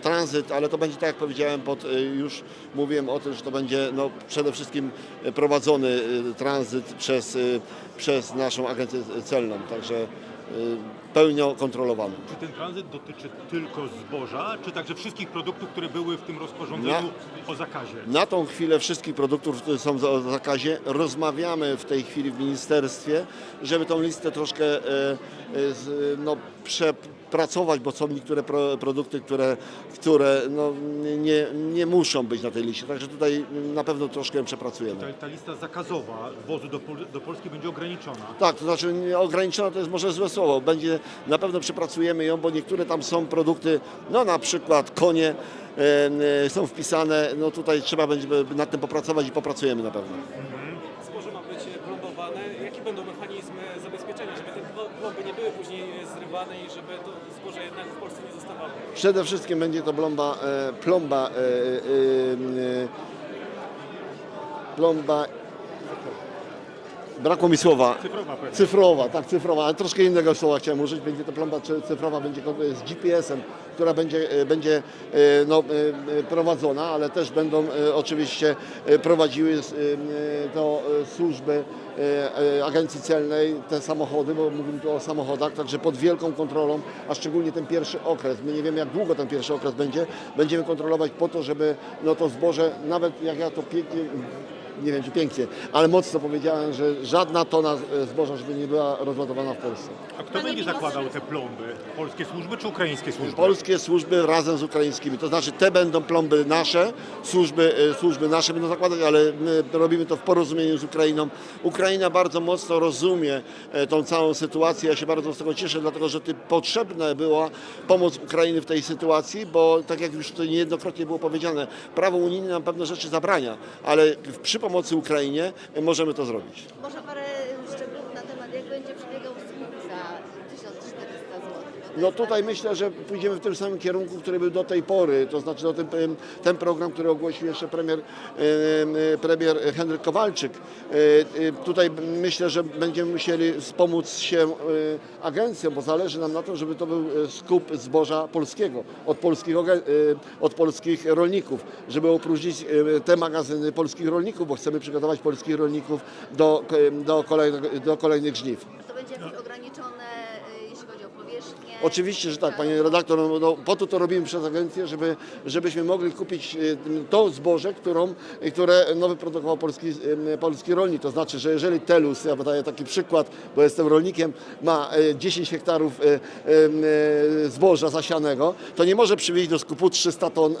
tranzyt, ale to będzie tak jak powiedziałem, pod, y, już mówiłem o tym, że to będzie no, przede wszystkim prowadzony y, tranzyt przez, y, przez naszą agencję celną, także pełnią kontrolowany. Czy ten tranzyt dotyczy tylko zboża, czy także wszystkich produktów, które były w tym rozporządzeniu o zakazie? Na tą chwilę wszystkich produktów, które są o zakazie, rozmawiamy w tej chwili w ministerstwie, żeby tą listę troszkę e, e, z, przepracować, bo są niektóre pro, produkty, które, które no, nie, nie muszą być na tej liście. Także tutaj na pewno troszkę przepracujemy. Ta, ta lista zakazowa wwozu do, Pol- do Polski będzie ograniczona. Tak, to znaczy nie- ograniczona to jest może złe słowo. Będzie, na pewno przepracujemy ją, bo niektóre tam są produkty, no na przykład konie e, e, są wpisane, no tutaj trzeba będzie nad tym popracować i popracujemy na pewno. Zboże ma być plombowane. Jakie będą mechanizmy zabezpieczenia, żeby te plomby nie były później zrywane i żeby to zboże jednak w Polsce nie zostawało? Przede wszystkim będzie to plomba, e, plomba, e, e, e, plomba, brakło mi słowa, Cyfrowa pewnie. cyfrowa, tak cyfrowa, ale troszkę innego słowa chciałem użyć, będzie to plomba cy- cyfrowa, będzie z GPS-em, która będzie, e, będzie e, no, e, prowadzona, ale też będą oczywiście prowadziły to służby agencji celnej, te samochody, bo mówimy tu o samochodach, także pod wielką kontrolą, a szczególnie ten pierwszy okres. My nie wiemy jak długo ten pierwszy okres będzie, będziemy kontrolować po to, żeby no, to zboże, nawet jak ja to pięknie nie wiem czy pięknie, ale mocno powiedziałem, że żadna tona e, zboża, żeby nie była rozładowana w Polsce. A kto będzie zakładał te plomby? Polskie służby czy ukraińskie służby? Polskie służby razem z ukraińskimi, to znaczy te będą plomby nasze, służby, e, służby nasze będą zakładać, ale my robimy to w porozumieniu z Ukrainą. Ukraina bardzo mocno rozumie e, tą całą sytuację, ja się bardzo z tego cieszę, dlatego że ty, potrzebna była pomoc Ukrainy w tej sytuacji, bo tak jak już to niejednokrotnie było powiedziane, prawo unijne nam pewne rzeczy zabrania, ale w- przy pomocy Ukrainie e, możemy to zrobić. Może parę szczegółów na temat, jak będzie przebiegał skup za 1400 zł. No tutaj myślę, że pójdziemy w tym samym kierunku, który był do tej pory, to znaczy do ten, ten program, który ogłosił jeszcze premier, premier Henryk Kowalczyk. E, e, Tutaj myślę, że będziemy musieli wspomóc się e, agencją, bo zależy nam na tym, żeby to był skup zboża polskiego, od polskich, od polskich rolników, żeby opróżnić te magazyny polskich rolników, bo chcemy przygotować polskich rolników do, do, do kolejnych żniw. To będzie jakieś ograniczone, y, jeśli chodzi o powierzchnię? Oczywiście, że tak, panie redaktor, no, no, po to to robimy przez agencję, żeby, żebyśmy mogli kupić y, to zboże, którą, które no, wyprodukował polski, polski rolnik. To znaczy, że jeżeli Telus, ja podaję taki przykład, bo jestem rolnikiem, ma y, 10 hektarów y, y, y, zboża zasianego, to nie może przywieźć do skupu 300 ton,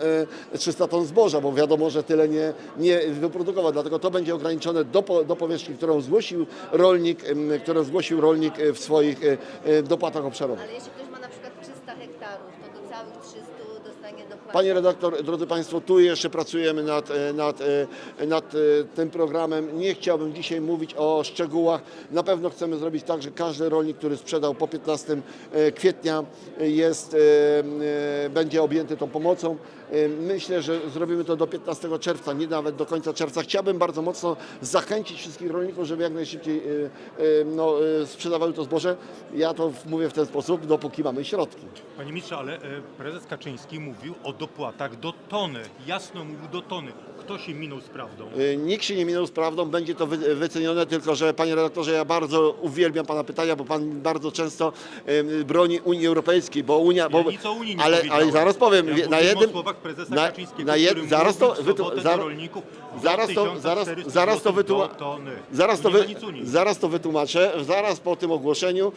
y, 300 ton zboża, bo wiadomo, że tyle nie, nie wyprodukował. Dlatego to będzie ograniczone do, do powierzchni, którą zgłosił rolnik, którą zgłosił rolnik w swoich dopłatach obszarowych. Ale jeśli ktoś ma na przykład 300 hektarów, to do całych 300 dostanie dopłatę. Panie redaktor, drodzy Państwo, tu jeszcze pracujemy nad, e, nad, e, nad e, tym programem. Nie chciałbym dzisiaj mówić o szczegółach. Na pewno chcemy zrobić tak, że każdy rolnik, który sprzedał po 15 e, kwietnia jest, będzie objęty tą pomocą. Myślę, że zrobimy to do 15 czerwca, nie nawet do końca czerwca. Chciałbym bardzo mocno zachęcić wszystkich rolników, żeby jak najszybciej no, sprzedawali to zboże. Ja to mówię w ten sposób, dopóki mamy środki. Panie ministrze, ale prezes Kaczyński mówił o dopłatach do tony. Jasno mówił do tony. Kto się minął z prawdą? Y, Nikt się nie minął z prawdą, będzie to wy- wycenione, tylko że panie redaktorze, ja bardzo uwielbiam pana pytania, bo pan bardzo często y, broni Unii Europejskiej, bo Unia. Bo, Ja nic o Unii nie ale, ale zaraz powiem, Ja na jednym. słowach prezesa na- Kaczyńskiego, na jed- zaraz to, wytu- do zaraz, rolników zaraz to, zaraz, 2400 zaraz to, do zaraz, to wy- zaraz to wytłumaczę. Zaraz po tym ogłoszeniu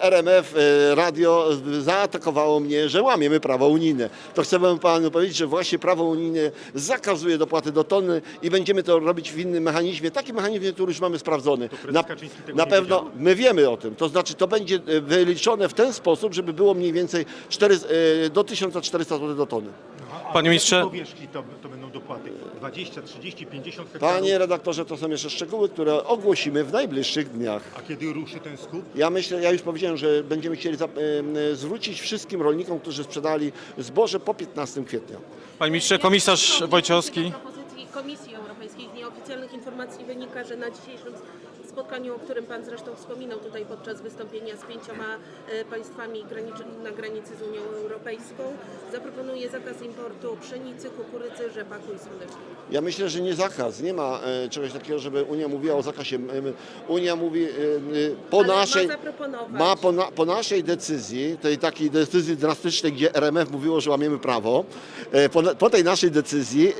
RMF e, radio zaatakowało mnie, że łamiemy prawo unijne. To chcę panu powiedzieć, że właśnie prawo unijne zakazuje dopłaty do tony i będziemy to robić w innym mechanizmie, takim mechanizmie, który już mamy sprawdzony. na nie pewno my wiemy o tym. To znaczy to będzie e, wyliczone w ten sposób, żeby było mniej więcej 4, e, do 1400 zł do tony. Panie ministrze- powierzchni to, to będą dopłaty? 20, 30, 50 hektarów? Panie redaktorze, to są jeszcze szczegóły, które ogłosimy w najbliższych dniach. A kiedy ruszy ten skup? Ja myślę, ja już powiedziałem, że będziemy chcieli em, zwrócić wszystkim rolnikom, którzy sprzedali zboże po 15 kwietnia. Panie ministrze, komisarz Wojciechowski. propozycji Komisji Europejskiej z nieoficjalnych informacji wynika, że na dzisiejszym spotkaniu, o którym Pan zresztą wspominał tutaj podczas wystąpienia z pięcioma e, państwami na granicy z Unią Europejską, zaproponuje zakaz importu pszenicy, kukurydzy, rzepaku i słonecznika. Ja myślę, że nie zakaz. Nie ma e, czegoś takiego, żeby Unia mówiła o zakazie. Unia mówi e, po Ale naszej. ma. Ma po, na, po naszej decyzji, tej takiej decyzji drastycznej, gdzie RMF mówiło, że łamiemy prawo, po, po tej naszej decyzji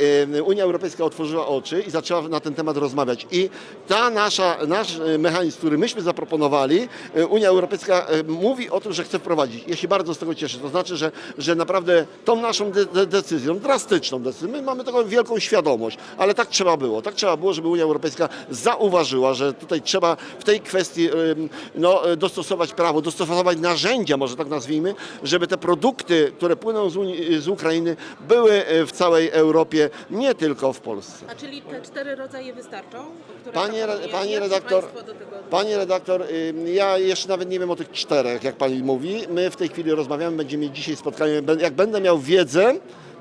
Unia Europejska otworzyła oczy i zaczęła na ten temat rozmawiać. I ta nasza, nasz e, mechanizm, który myśmy zaproponowali, e, Unia Europejska e, mówi o tym, że chce wprowadzić. Ja się bardzo z tego cieszę. To znaczy, że, że naprawdę tą naszą de, de, decyzją, drastyczną decyzją, my mamy taką wielką świadomość, ale tak trzeba było. Tak trzeba było, żeby Unia Europejska zauważyła, że tutaj trzeba w tej kwestii no, dostosować prawo, dostosować narzędzia, może tak nazwijmy, żeby te produkty, które płyną z, Unii, z Ukrainy, były w całej Europie, nie tylko w Polsce. A czyli te cztery rodzaje wystarczą? Panie, panie się redaktor, panie redaktor, ja jeszcze nawet nie wiem o tych czterech, jak pani mówi. My w tej chwili rozmawiamy, będziemy mieć dzisiaj spotkanie. Jak będę miał wiedzę,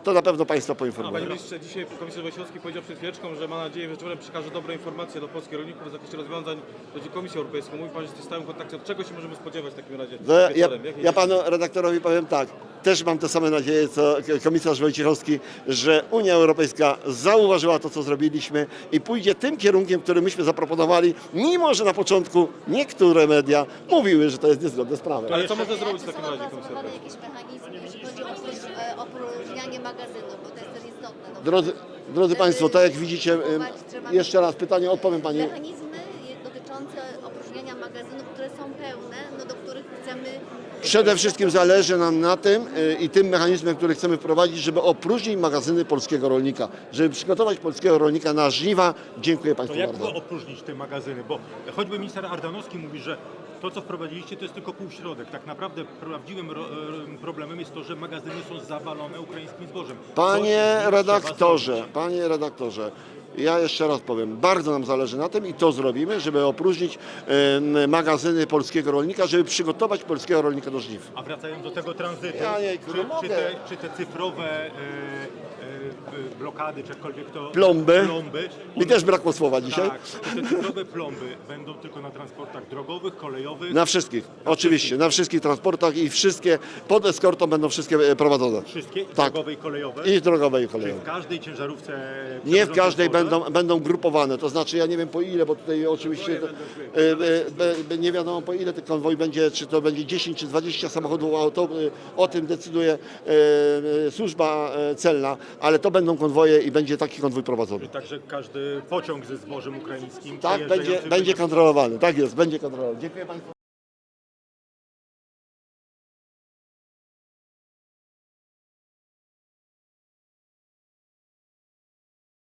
to na pewno państwa A poinformuję. Panie Ministrze, dzisiaj komisarz Wojciechowski powiedział przed chwileczką, że ma nadzieję, że wieczorem przekaże dobre informacje do polskich rolników w zakresie rozwiązań do Komisji Europejskiej. Mówi Pan, że jesteś w stałym kontakcie. Od czego się możemy spodziewać w takim razie ja, ja panu redaktorowi powiem tak. Też mam te same nadzieje, co komisarz Wojciechowski, że Unia Europejska zauważyła to, co zrobiliśmy i pójdzie tym kierunkiem, który myśmy zaproponowali, mimo że na początku niektóre media mówiły, że to jest niezgodne z prawem. Ale co można Czy zrobić w takim razie Komisja opracowane Europejska? jakieś mechanizmy, jeśli chodzi o opróż- e, opróżnianie magazynów, bo to jest też istotne. No, Drodzy, drodzy Państwo, tak jak widzicie, trzeba jeszcze raz pytanie, odpowiem Pani. Mechanizmy je- dotyczące opróżniania magazynów, które są pełne, no, do których chcemy... Przede wszystkim zależy nam na tym y, i tym mechanizmem, który chcemy wprowadzić, żeby opróżnić magazyny polskiego rolnika, żeby przygotować polskiego rolnika na żniwa. Dziękuję To Państwu jak bardzo. było opróżnić te magazyny? Bo choćby minister Ardanowski mówi, że to, co wprowadziliście, to jest tylko półśrodek. Tak naprawdę prawdziwym ro- e, problemem jest to, że magazyny są zawalone ukraińskim zbożem. Panie Coś z tym trzeba redaktorze, zrobić. panie redaktorze, ja jeszcze raz powiem, bardzo nam zależy na tym i to zrobimy, żeby opróżnić magazyny polskiego rolnika, żeby przygotować polskiego rolnika do żniw. A wracając do tego tranzytu, Ja nie, czy, no czy, mogę. te, czy te cyfrowe e, blokady, czy jakkolwiek to... Plomby. plomby Mi też brakło słowa dzisiaj. Tak, te cyfrowe plomby będą tylko na transportach drogowych, kolejowych? Na wszystkich, oczywiście, na wszystkich transportach i wszystkie pod eskortą będą wszystkie e, prowadzone. Wszystkie? Tak. Drogowe i kolejowe? I drogowe i Czy kolejowe. w każdej ciężarówce... Nie w przewożącej każdej będą, będą grupowane, to znaczy ja nie wiem po ile, bo tutaj oczywiście e, e, be- nie wiadomo po ile ten konwoj będzie, czy to będzie 10 czy 20 samochodów auto, e, o tym decyduje e, e, służba e, celna, ale to będą konwoje i będzie taki konwój prowadzony. Także każdy pociąg ze zbożem ukraińskim Tak, będzie, przejeżdżający będzie kontrolowany, tak jest, będzie kontrolowany. Dziękuję Państwu.